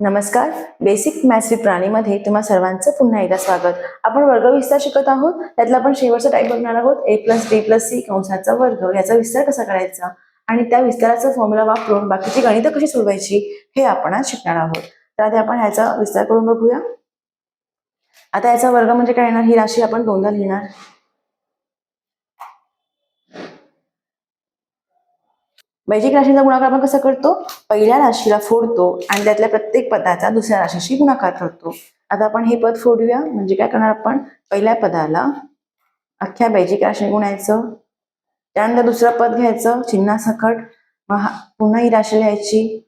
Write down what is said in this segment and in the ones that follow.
नमस्कार. Basic maths with प्राणीमध्ये तुम्हा सर्वांचं पुन्हा एकदा स्वागत. आपण वर्ग विस्तार शिकत आहोत. त्यातला आपण शेवटचा टाईप बघणार आहोत. A plus B plus C कंसाचा वर्ग. याचा विस्तार कसा करायचा? आणि त्या विस्ताराचा फॉर्म्युला वापरून बाकीची गणितं कशी सोडवायची हे आपण आज शिकणार आहोत. तर आधी आपण ह्याचा विस्तार करून बघूया. आता याचा वर्ग म्हणजे काय येणार? ही राशी आपण दोनदा लिहिणार. वैजिक राशीचा गुणाकार आपण कसा करतो? पहिल्या राशीला फोडतो आणि त्यातल्या प्रत्येक पदाचा दुसऱ्या राशीशी गुणाकार करतो. आता आपण हे पद फोडूया. म्हणजे काय करणार आपण? पहिल्या पदाला अख्ख्या बैजिक राशी गुणायचं. त्यानंतर दुसरं पद घ्यायचं. चिन्हासकट मग पुन्हा ही राशी लिहायची.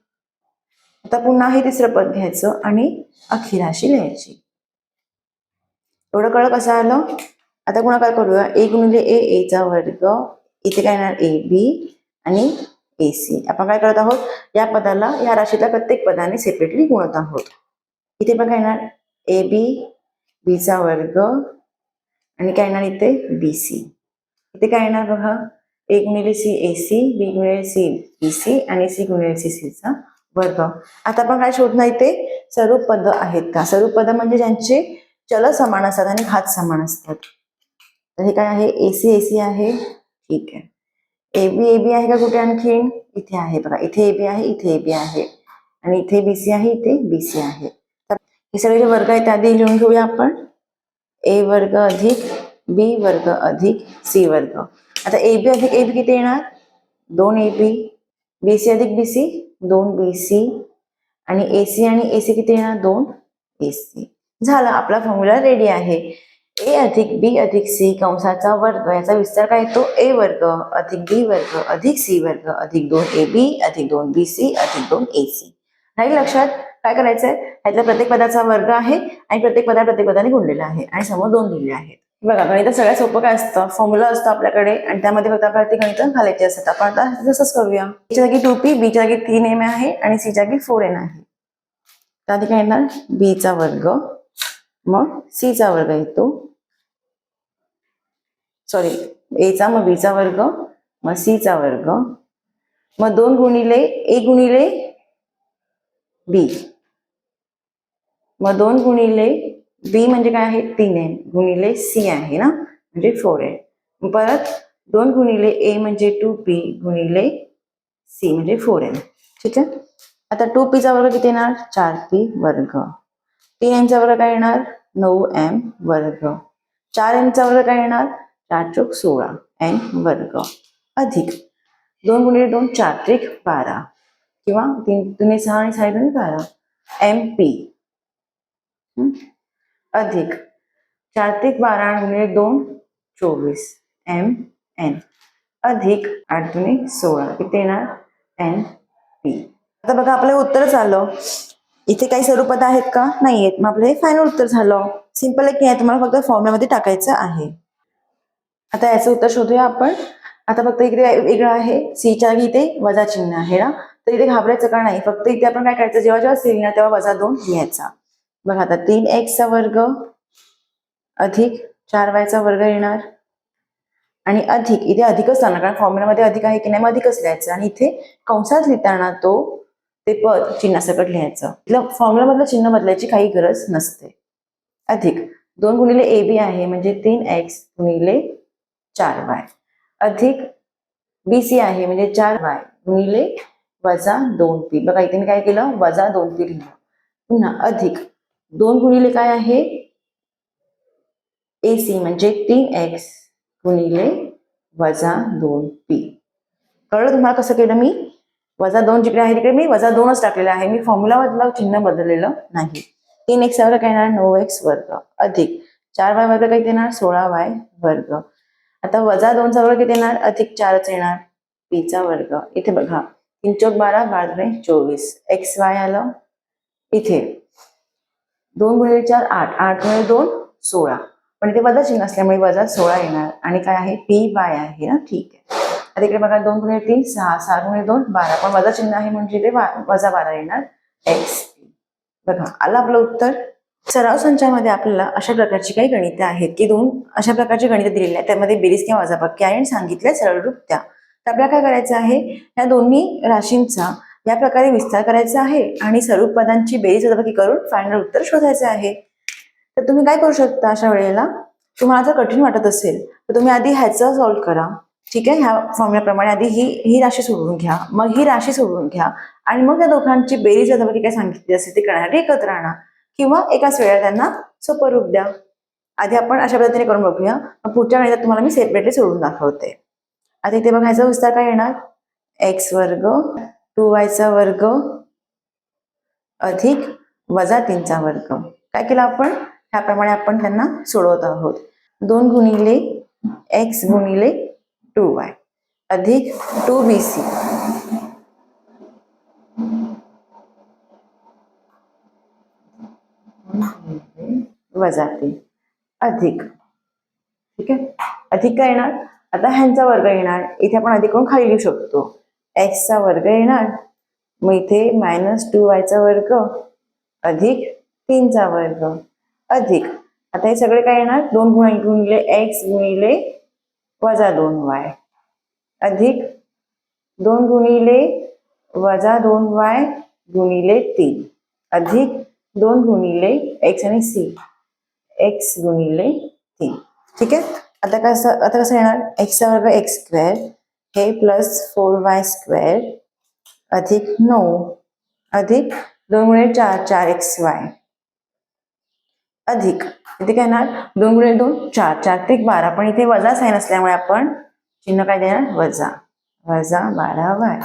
आता पुन्हा हे तिसरं पद घ्यायचं आणि अख्खी राशी लिहायची. एवढं कळ कसं आलं? आता गुणाकार करूया. एक गुणिले ए ए चा वर्ग. इथे काय येणार? ए बी आणि ए सी आपण काय करत आहोत? या पदाला या राशीतल्या प्रत्येक पदाने सेपरेटली गुणत आहोत. इथे पण काय येणार? ए बी बीचा वर्ग आणि काय येणार इथे? बी सी इथे काय येणार बघा? ए गुणिले सी ए सी बी गुणिले सी बी सी आणि सी गुणिले सी सीचा वर्ग. आता आपण काय शोधणार इथे? सर्व पद आहेत का? सर्व पद म्हणजे ज्यांचे चल समान असतात आणि घात समान असतात. तर हे काय आहे? ए सी ए सी आहे. ठीक आहे. ए बी ए बी आहे का कुठे आणखीन? इथे आहे बघा. इथे ए बी आहे इथे ए बी आहे. आणि इथे बी सी आहे इथे बी सी आहे. तर हे सगळे जे वर्ग आहेत त्याआधी लिहून घेऊया आपण. ए वर्ग अधिक बी वर्ग अधिक सी वर्ग. आता ए बी अधिक ए बी किती येणार? दोन ए बी. बी सी अधिक बी सी दोन बी सी. आणि ए सी आणि ए सी किती येणार? दोन ए सी. झालं. आपला फॉर्म्युला रेडी आहे. ए अधिक बी अधिक सी कंसाचा वर्ग. याचा विस्तार काय येतो? ए वर्ग अधिक बी वर्ग अधिक सी वर्ग अधिक दोन ए बी अधिक दोन बी सी अधिक दोन ए सी. नाही लक्षात? काय करायचंय? यातला प्रत्येक पदाचा वर्ग आहे आणि प्रत्येक पदा प्रत्येक पदाने गुणलेला आहे आणि समोर दोन लिहिले आहेत. बघा गणित सगळ्यात सोपं काय असतं? फॉर्म्युला असतो आपल्याकडे आणि त्यामध्ये फक्त आपल्याला ती गणितं घालायची असतात. आपण आता तसंच करूया. च्या जागी टू पी बीच्या जागी तीन एम आहे आणि सी जागी फोर एन आहे. त्या ठिकाणी येणार? बीचा वर्ग. मग सीचा वर्ग येतो. सॉरी एचा मग बीचा वर्ग मग सीचा वर्ग. मग दोन गुणिले ए गुणिले बी मग दोन गुणिले बी म्हणजे काय आहे? तीन आहे. गुणिले सी आहे ना? म्हणजे फोर आहे. परत दोन गुणिले ए म्हणजे टू पी गुणिले सी म्हणजे फोर आहे. ठीक आहे? आता टू पीचा वर्ग किती येणार? चार पी वर्ग. तीन एमचा वर्ग काय येणार? नऊ एम वर्ग. चार एमचा वर्ग काय येणार? चार चौक सोळा एन वर्ग अधिक. दोन गुणिले दोन चार त्रिक बारा. किंवा तीन दुने सहा आणि सहा दुने बारा. M P. अधिक. चार त्रिक बारा आणि गुणिले दोन चोवीस. M N. अधिक आठ दुने सोळा. किती येणार? N P. आता बघा आपलं उत्तर झालं. इथे काही स्वरूपात आहेत का? नाही आहेत मग आपलं हे फायनल उत्तर झालं. सिंपल एक नाही? तुम्हाला फक्त फॉर्म्युलामध्ये टाकायचं आहे. आता याचं उत्तर शोधूया आपण. आता फक्त इकडे वेगळं आहे. सीच्या इथे वजा चिन्ह आहे ना? तर इथे घाबरायचं का नाही? फक्त इथे आपण काय करायचं? जेव्हा जेव्हा सी लिहिणार तेव्हा वजा दोन लिहायचा. बघा आता तीन एक्सचा वर्ग अधिक चार वायचा वर्ग येणार. आणि अधिक इथे अधिकच राहणार कारण फॉर्म्युलामध्ये अधिक आहे की नाही मग अधिकच लिहायचं. आणि इथे कंसात लिहिताना तो ते पद चिन्हासकट लिहायचं. इथलं फॉर्म्युलामधलं चिन्ह बदलायची काही गरज नसते. अधिक दोन गुणिले ए बी आहे म्हणजे तीन एक्स गुणिले चार वाय अधिक बी सी आहे म्हणजे चार वाय गुणिले वजा दोन पी बघा इथे मी काय केलं? वजा दोन पी लिहिलं. पुन्हा अधिक. दोन गुणिले काय आहे? ए सी म्हणजे तीन एक्स गुणिले वजा दोन पी कळलं तुम्हाला कसं केलं मी? वजा दोन जिकडे आहे तिकडे मी वजा दोनच टाकलेलं आहे. मी फॉर्म्युला बदलाव चिन्ह बदललेलं नाही. तीन एक्स वर्ग काय येणार? नऊ एक्स वर्ग. अधिक. चार वाय वर्ग काय येणार? सोळा वाय वर्ग. आता वजा दोनचा वर्ग किती येणार? अधिक चारच येणार. पीचा वर्ग. इथे बघा. तीन चौक बारा बारा चोवीस. एक्स वाय आलं. इथे. दोन गुणिले चार आठ. आठ गुणिले दोन सोळा. पण इथे वजा चिन्ह असल्यामुळे वजा सोळा येणार. आणि काय आहे? पी वाय आहे ना? ठीक आहे. आता इकडे बघा दोन गुणिले तीन सहा. सहा गुणिले दोन बारा. पण वजा चिन्ह आहे म्हणजे इथे वजा बारा येणार. एक्स बघा. आलं आपलं उत्तर? सराव संचामध्ये आपल्याला अशा प्रकारची काही गणिते आहेत की दोन अशा प्रकारची गणितं दिलेली आहेत. त्यामध्ये बेरीज किंवा वजाबाकी आहे आणि सांगितल्या सरळ रूप त्या तर आपल्याला काय करायचं आहे? या दोन्ही राशींचा या प्रकारे विस्तार करायचा आहे आणि स्वरूप पदांची बेरीज वजाबाकी करून फायनल उत्तर शोधायचं आहे. तर तुम्ही काय करू शकता अशा वेळेला? तुम्हाला जर कठीण वाटत असेल तर तुम्ही आधी ह्याचं सॉल्व्ह करा. ठीक आहे? ह्या फॉर्म्युलाप्रमाणे आधी ही ही राशी सोडवून घ्या. मग ही राशी सोडवून घ्या. आणि मग त्या दोघांची बेरीज वजाबाकी काय सांगितली असेल ते करण्यासाठी एकत्र आणा. किंवा एकाच वेळेला त्यांना सोपं रूप द्या. आधी आपण अशा पद्धतीने करून बघूया. मग पुढच्या गणितात तुम्हाला मी सेपरेटली सोडून दाखवते. आता इथे बघायचा विस्तार काय येणार? एक्स वर्ग टू वायचा वर्ग अधिक वजा तीनचा वर्ग. काय केलं आपण? ह्याप्रमाणे आपण त्यांना सोडवत आहोत. दोन गुणिले एक्स गुणिले टू वाय अधिक टू बी सी वजा तीन. अधिक. ठीक आहे? अधिक काय येणार? आता ह्यांचा वर्ग येणार. इथे आपण अधिक करून खाली लिहू शकतो. एक्सचा वर्ग येणार. मग इथे मायनस टू वायचा वर्ग अधिक तीनचा वर्ग अधिक. आता हे सगळे काय येणार? दोन गुण गुणिले एक्स गुणिले वजा दोन वाय अधिक दोन गुणिले वजा दोन वाय गुणिले तीन. अधिक दोन गुणिले एक्स आणि सी एक्स गुणिले तीन ठीक आहे? आता कसं आता कसं येणार? एक्सचा वर्ग एक्स स्क्वेअर हे प्लस फोर वाय स्क्वेअर अधिक नऊ अधिक दोन गुणिले चार चार एक्स वाय अधिक. इथे काय येणार? दोन गुणिले दोन चार. चार ते बारा. पण इथे वजा साईन असल्यामुळे आपण चिन्ह काय देणार? वजा. वजा बारा वाय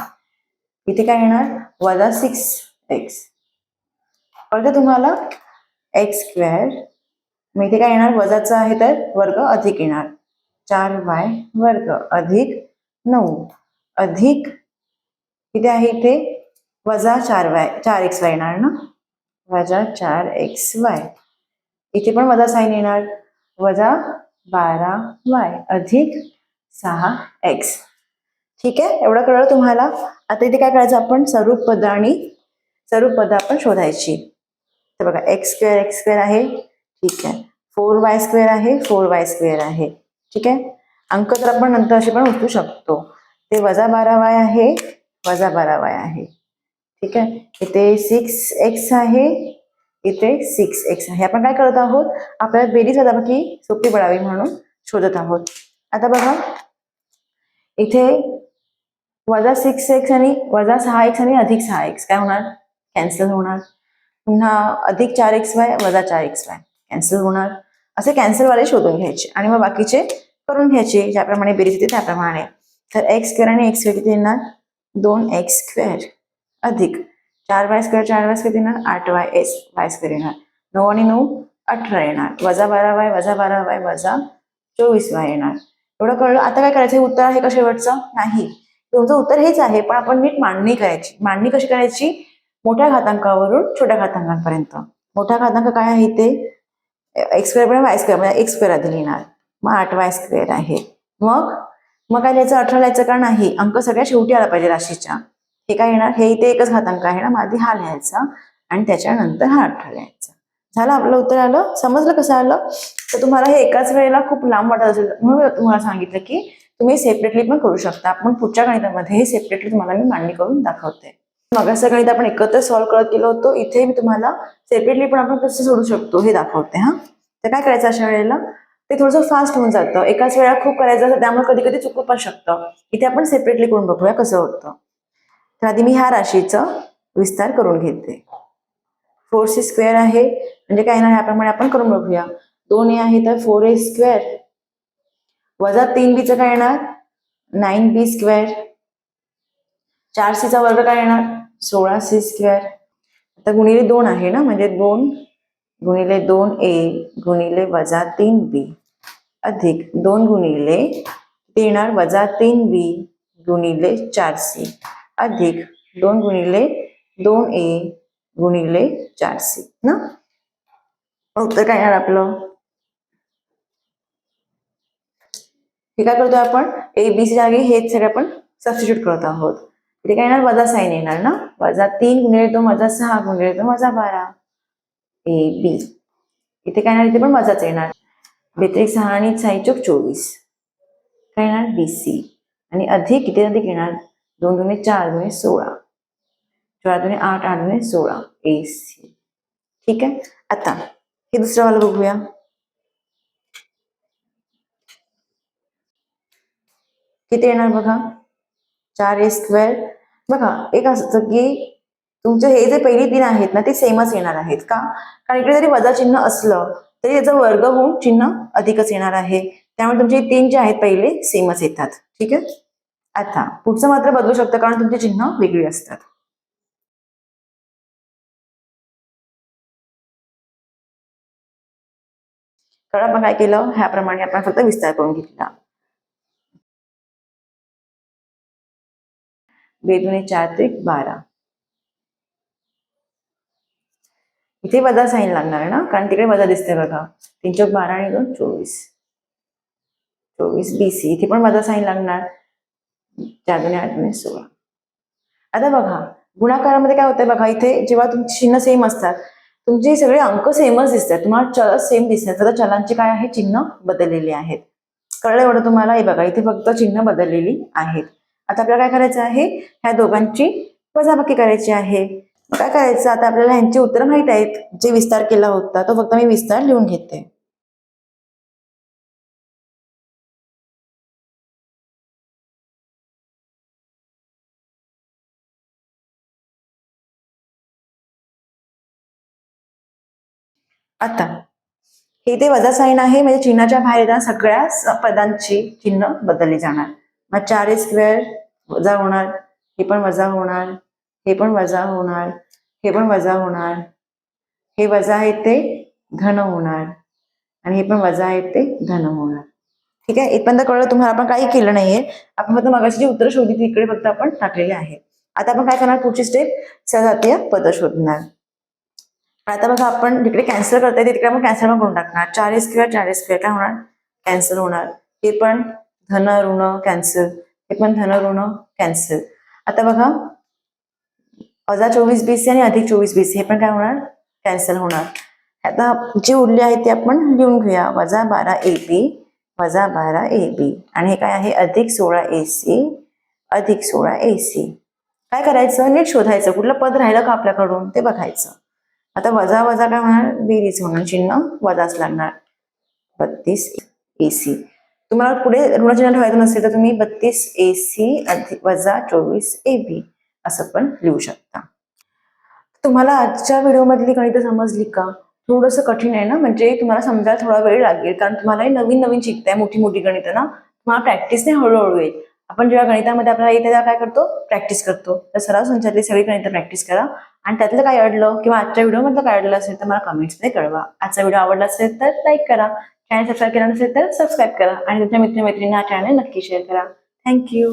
इथे काय येणार? वजा सिक्स एक्स कळतं तुम्हाला. एक्स स्क्वेअर मग इथे काय येणार? वजाचं आहे तर वर्ग अधिक येणार. चार वाय वर्ग अधिक नऊ. अधिक किती आहे इथे? वजा चार वाय चार एक्स वाय येणार ना? वजा चार एक्स वाय इथे पण वजा साईन येणार. वजा बारा वाय अधिक सहा एक्स ठीक आहे? एवढं कळलं तुम्हाला? आता इथे काय करायचं आपण? स्वरूप पद आणि स्वरूप पद आपण शोधायची. तर बघा एक्स स्क्वेअर एक्स स्क्वेअर आहे. ठीक आहे. फोर वाय स्क्वेअर आहे फोर वाय स्क्वेअर आहे. ठीक आहे? अंक तर आपण नंतर असे पण उचलू शकतो. ते वजा बारा वाय आहे वजा बारा वाय आहे. ठीक आहे? इथे सिक्स एक्स आहे इथे सिक्स एक्स आहे. आपण काय करत आहोत? आपल्याला बेरीज वजाबाकी सोपी पडावी म्हणून शोधत आहोत. आता बघा. इथे वजा सिक्स एक्स आणि वजा सहा एक्स आणि अधिक सहा एक्स काय होणार? कॅन्सल होणार. पुन्हा अधिक चार एक्स वाय वजा चार एक्स वाय कॅन्सल होणार. असे कॅन्सल वाले शोधून घ्यायचे. आणि मग बाकीचे करून घ्यायचे ज्याप्रमाणे बेरीज येते त्याप्रमाणे. तर एक्स स्क्वेअर आणि एक्स स्क्वेअर किती येणार? दोन एक्स स्क्वेअर अधिक. चार वाय स्क्वेअर चार वाय स्क्वेअर येणार? आठ वाय एस वाय स्क्वेअर येणार. नऊ आणि नऊ अठरा येणार. वजा बारा वाय वजा बारा वाय वजा चोवीस वाय येणार. एवढं कळलं? आता काय करायचं? हे उत्तर आहे का शेवटचं? नाही. तुमचं उत्तर हेच आहे पण आपण नीट मांडणी करायची. मांडणी कशी करायची? मोठ्या घातांकावरून छोट्या घातांकांपर्यंत. मोठा घातांक काय आहे ते एक्स स्क्वेअर पण वाय स्क्वेअर म्हणजे एक्स स्क्वेअर आधी लिहिणार. मग आठ वाय स्क्वेअर आहे. मग मग काय लिहायचं? अठरा लिहायचं का नाही? अंक सगळ्या शेवटी आला पाहिजे राशीच्या. हे काय येणार? हे इथे एकच घातांक आहे ना? मग आधी हा लिहायचा आणि त्याच्यानंतर हा अठरा लिहायचा. झालं? आपलं उत्तर आलं? समजलं? कसं आलं? तर तुम्हाला हे एकाच वेळेला खूप लांब वाटत असेल. म्हणून तुम्हाला सांगितलं की तुम्ही सेपरेटली पण करू शकता. आपण पुढच्या गणितामध्ये हे सेपरेटली तुम्हाला मी मांडणी करून दाखवते. मगाचं गणित आपण एकत्र सॉल्व्ह करत गेलो होतो. इथे मी तुम्हाला सेपरेटली पण आपण कसं सोडू शकतो. हे दाखवते हा. तर काय करायचं अशा वेळेला? ते थोडंसं फास्ट होऊन जातं. एकाच वेळा खूप करायचं असतं त्यामुळे कधी कधी चुकू पण शकतं. इथे आपण सेपरेटली करून बघूया कसं होतं. तर आधी मी ह्या राशीचा विस्तार करून घेते. फोर सी स्क्वेअर आहे. म्हणजे काय येणार? ह्याप्रमाणे आपण करून बघूया. दोन ए आहे तर फोर ए स्क्वेअर वजा तीन बीचं काय येणार? नाईन बी स्क्वेअर चार सीचा वर्ग काय येणार? सोळा सी स्क्वेअर. आता गुणिले दोन आहे ना म्हणजे दोन गुणिले दोन ए गुणिले वजा तीन बी. अधिक दोन गुणिले येणार वजा तीन बी गुणिले चार सी. अधिक दोन गुणिले दोन ए गुणिले चार सी ना? उत्तर काय येणार आपलं? हे काय करतोय आपण? ए बी सी जागी हेच सगळे आपण सबस्टिट्यूट करत आहोत. इथे काय येणार? वजा साईन येणार ना? वजा तीन गुणिले दोन वजा सहा गुणिले दोन वजा बारा. ए बी इथे काय येणार? इथे पण वजाच येणार. बेत्रिक सहा आणि साई चौक चोवीस. काय येणार? बी सी आणि अधिक किती अधिक येणार? दोन दोन चार दोन सोळा. चार दुणे आठ आठ दुणे सोळा. ए सी ठीक आहे? आता हे दुसरं वाला बघूया. किती येणार बघा? चार ए स्क्वेअर बघा एक असतं की तुमचे हे जे पहिली तीन आहेत ना ते सेमच येणार आहेत का? कारण इकडे जरी वजा चिन्ह असलं तरी याचा वर्ग होऊन चिन्ह अधिकच येणार आहे. त्यामुळे तुमचे तीन जे आहेत पहिले सेमच येतात. ठीक आहे? आता पुढचं मात्र बदलू शकतं कारण तुमची चिन्ह वेगळी असतात. कारण आपण काय केलं? ह्याप्रमाणे आपण फक्त विस्तार करून घेतला. बेदुने चार त्रिक बारा. इथे वजा साईन लागणार ना? कारण तिकडे वजा दिसते बघा. तीन चौक बारा आणि दोन चोवीस. चोवीस बीसी इथे पण वजा साईन लागणार. चार दोन्ही आठ दोन्ही सोळा. आता बघा गुणाकारामध्ये काय होतंय बघा इथे जेव्हा तुमची चिन्ह सेम असतात तुमचे सगळे अंक सेमच दिसतात. तुम्हाला चल सेम दिसतात. तर चलांचे काय आहे? चिन्ह बदललेले आहेत. कळलं एवढं तुम्हाला? हे बघा इथे फक्त चिन्ह बदललेली आहेत. आता आपल्याला काय करायचं आहे? ह्या दोघांची वजाबाकी करायची आहे. काय करायचं? आता आपल्याला ह्यांची उत्तरं माहीत आहेत. जे विस्तार केला होता तो फक्त मी विस्तार लिहून घेते. आता हे ते वजा साईन आहे. म्हणजे चिन्हाच्या बाहेर सगळ्या पदांची चिन्ह बदलली जाणार. मग चार ए स्क्वेअर वजा होणार हे पण वजा होणार हे पण वजा होणार हे पण वजा होणार. हे वजा आहे ते धन होणार आणि हे पण वजा आहे ते धन होणार. ठीक आहे? इथपर्यंत कळलं? तुम्हाला आपण काही केलं नाहीये. आपण फक्त मगाशी जी उत्तर शोधली ती इकडे फक्त आपण टाकलेली आहे. आता आपण काय करणार? पुढची स्टेप सजातीय पद शोधणार. आता बघा आपण जिकडे कॅन्सल करता येते तिकडे आपण कॅन्सल पण करून टाकणार. चार स्क्वेअर चार स्क्वेअर काय होणार? कॅन्सल होणार. हे पण धन ऋण कॅन्सल हे पण धन ऋण कॅन्सल आता बघा वजा चोवीस बीसी आणि अधिक चोवीस बीसी हे पण काय होणार? कॅन्सल होणार. आता जे उरले आहेत ते आपण लिहून घेऊया. वजा बारा ए बी वजा बारा ए बी. आणि हे काय आहे? अधिक सोळा ए सी अधिक सोळा ए सी. काय करायचं? नीट शोधायचं. कुठलं पद राहिलं का आपल्याकडून? ते बघायचं. आता वजा वजा काय होणार? बेरीज होणार. चिन्ह वजाच लागणार. बत्तीस ए सी. तुम्हाला पुढे ऋणचिन्ह ठेवायचं नसेल तर तुम्ही बत्तीस ए सी वजा चोवीस ए बी असं पण लिहू शकता. तुम्हाला आजच्या व्हिडिओमधली गणितं समजली का? थोडंसं कठीण आहे ना? म्हणजे तुम्हाला समजायला थोडा वेळ लागेल कारण तुम्हाला हे नवीन नवीन शिकताय मोठी मोठी गणितं ना? तुम्हाला प्रॅक्टिसने हळूहळू येईल. आपण जेव्हा गणितामध्ये आपल्याला येते तेव्हा काय करतो? प्रॅक्टिस करतो. तर सराव संचातली सगळी गणित प्रॅक्टिस करा. आणि त्यातलं काय अडलं किंवा आजच्या व्हिडिओमधलं काय अडलं असेल तर मला कमेंट्समध्ये कळवा. आजचा व्हिडिओ आवडला असेल तर लाईक करा. चॅनल सबस्क्राईब केला नसेल तर सबस्क्राईब करा. आणि तुमच्या मित्रमैत्रिणींना हा चॅनल नक्की शेअर करा. थँक्यू